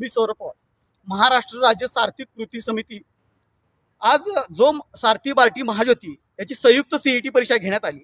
मी सौरभ पवार. महाराष्ट्र राज्य सार्थिक कृती समिती. आज जो सारथी बार्टी महाज्योती याची संयुक्त सीईटी परीक्षा घेण्यात आली.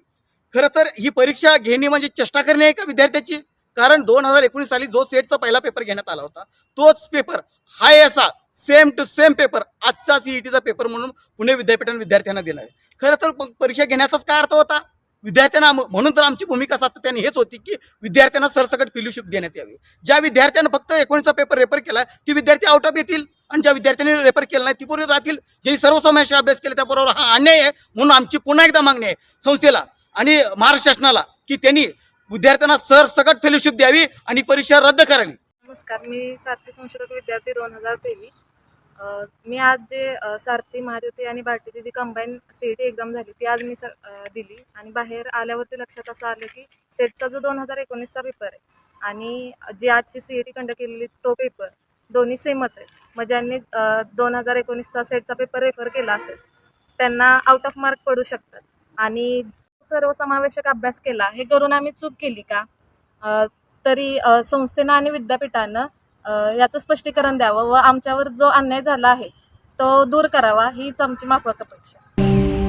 खरं तर ही परीक्षा घेणे म्हणजे चेष्टा करणे आहे का विद्यार्थ्याची? कारण दोन हजार एकोणीस साली जो सेटचा पहिला पेपर घेण्यात आला होता तोच पेपर हाय असा सेम टू सेम पेपर आजचा सीईटीचा पेपर म्हणून पुणे विद्यापीठाने विद्यार्थ्यांना दिला आहे खरं तर परीक्षा घेण्याचाच काय अर्थ होता? विद्यार्थ्यांना म्हणून तर आमची भूमिका सातत्याने हेच होती की विद्यार्थ्यांना सरसकट फेलोशिप देण्यात यावी. ज्या विद्यार्थ्यांना फक्त एकोणीसचा पेपर रेफर केला ती विद्यार्थी आउट ऑफ येतील आणि ज्या विद्यार्थ्यांनी रेफर केला नाही ती पूर्वी राहतील. ज्यांनी सर्वसमावेश अभ्यास केला त्याबरोबर हा अन्याय आहे म्हणून आमची पुन्हा एकदा मागणी आहे. संस्थेला आणि महाराष्ट्र शासनाला की त्यांनी विद्यार्थ्यांना सरसकट फेलोशिप द्यावी आणि परीक्षा रद्द करावी. नमस्कार मी सातवी संशोधक विद्यार्थी दोन हजार तेवीस. मी आज जे सारथी महाज्योती आणि भारतीची जी combine C E T exam झाली ती आज मी स दिली. आणि बाहेर आल्यावरती लक्षात असं आलं की सेटचा जो दोन हजार एकोणीसचा पेपर आहे आणि जी आजची सी ई टी कंडक्ट केलेली तो पेपर दोन्ही सेमच आहे मग ज्यांनी दोन हजार एकोणीसचा सेटचा पेपर रेफर केला असेल त्यांना आउट ऑफ मार्क पडू शकतात. आणि सर्वसमावेशक अभ्यास केला हे करून आम्ही चूक केली का? तरी संस्थेनं आणि विद्यापीठानं याचं स्पष्टीकरण द्यावं व आमच्यावर जो अन्याय झाला आहे तो दूर करावा हीच आमची माफक अपेक्षा